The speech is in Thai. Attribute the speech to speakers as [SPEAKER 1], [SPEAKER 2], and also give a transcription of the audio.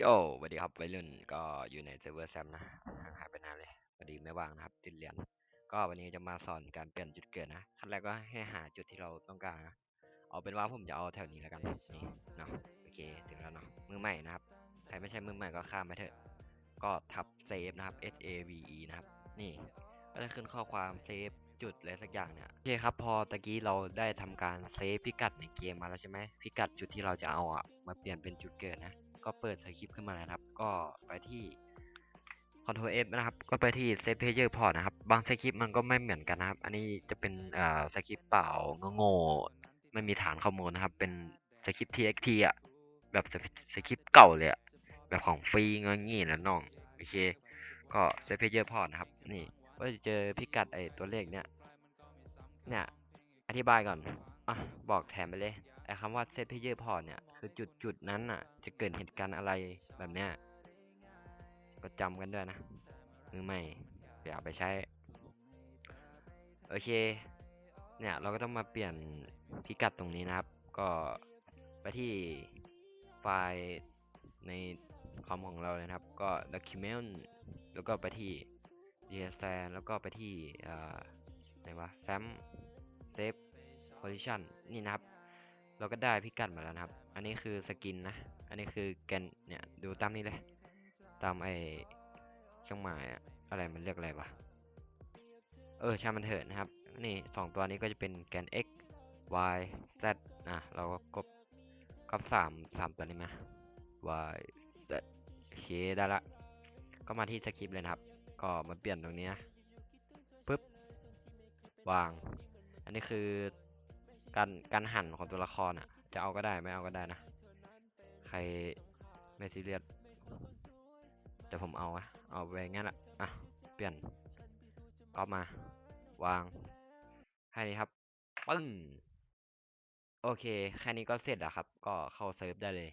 [SPEAKER 1] โยสวัสดีครับวัยรุ่นก็อยู่ในเซิร์ฟเวอร์แซมนะห่างหายไปนานเลยพอดีไม่ว่างนะครับ ติดเรียน ก็วันนี้จะมาสอนการเปลี่ยนจุดเกิดนะขั้นแรกก็ให้หาจุดที่เราต้องการนะเอาเป็นว่าผมจะเอาแถวนี้แล้วกันนี่เนาะโอเคถึงแล้วเนาะมือใหม่นะครับใครไม่ใช่มือใหม่ก็ข้ามไปเถอะ ก็ทับเซฟนะครับ S A V E นะครับนี่ก็จะขึ้นข้อความเซฟจุดอะไรสักอย่างเนี่ยโอเคครับพอตะกี้เราได้ทำการเซฟพิกัดในเกมมาแล้วใช่ไหมพิกัดจุดที่เราจะเอาอะมาเปลี่ยนเป็นจุดเกิดนะ ก็เปิดสคริปต์ขึ้นมาแล้วนะครับ ก็ไปที่ Ctrl F นะครับ ก็ไปที่ Save Pager Port นะครับ บางสคริปต์มันก็ไม่เหมือนกันนะครับ อันนี้จะเป็นเอ่อสคริปต์เปล่าโง่ๆไม่มีฐานข้อมูลนะครับ เป็นสคริปต์ TXT อะ แบบสคริปต์เก่าเลยอะ แบบของฟรีเงี้ยงี้นะน้อง โอเค ก็ Save Pager Port นะครับ นี่ ก็จะเจอพิกัดไอตัวเลขเนี้ย เนี่ย อธิบายก่อน อะ บอกแถมไปเลย ไอ้คำว่า set pager port เนี่ย คือจุดจุดนั้นน่ะ จะเกิดเหตุการณ์อะไรแบบเนี้ย ก็จำกันด้วยนะมือใหม่เดี๋ยวไปใช้ โอเค เนี่ยเราก็ต้องมาเปลี่ยนพิกัดตรงนี้นะครับ ก็ไปที่ไฟล์ในคอมของเราเลยนะครับ ก็ document แล้วก็ไปที่ dsn แล้วก็ไปที่อ่าไหนวะ sam save position นี่นะครับ เราก็ได้พิกัดมาแล้วนะครับ อันนี้คือสกินนะ อันนี้คือแกนเนี่ยดูตามนี้เลย ตามไอ้เครื่องหมายอะอะไรมันเรียกอะไรวะ เออชามันเถอะนะครับ นี่สองตัวนี้ก็จะเป็นแกน x y z อะเราก็กบกบสามสามตัวนี้มา y z โอเคได้ละ ก็มาที่สคริปต์เลยนะครับ ก็มาเปลี่ยนตรงนี้นะปึ๊บวาง อันนี้คือ การการหั่นของตัวละครอะ จะเอาก็ได้ไม่เอาก็ได้นะ ใครไม่ซีเรียสแต่ผมเอาอะเอาไปงั้นแหละอะเปลี่ยนก็มา วางให้นี้ครับปึ้งโอเค แค่นี้ก็เสร็จแล้วครับ ก็เข้าเซิร์ฟได้เลย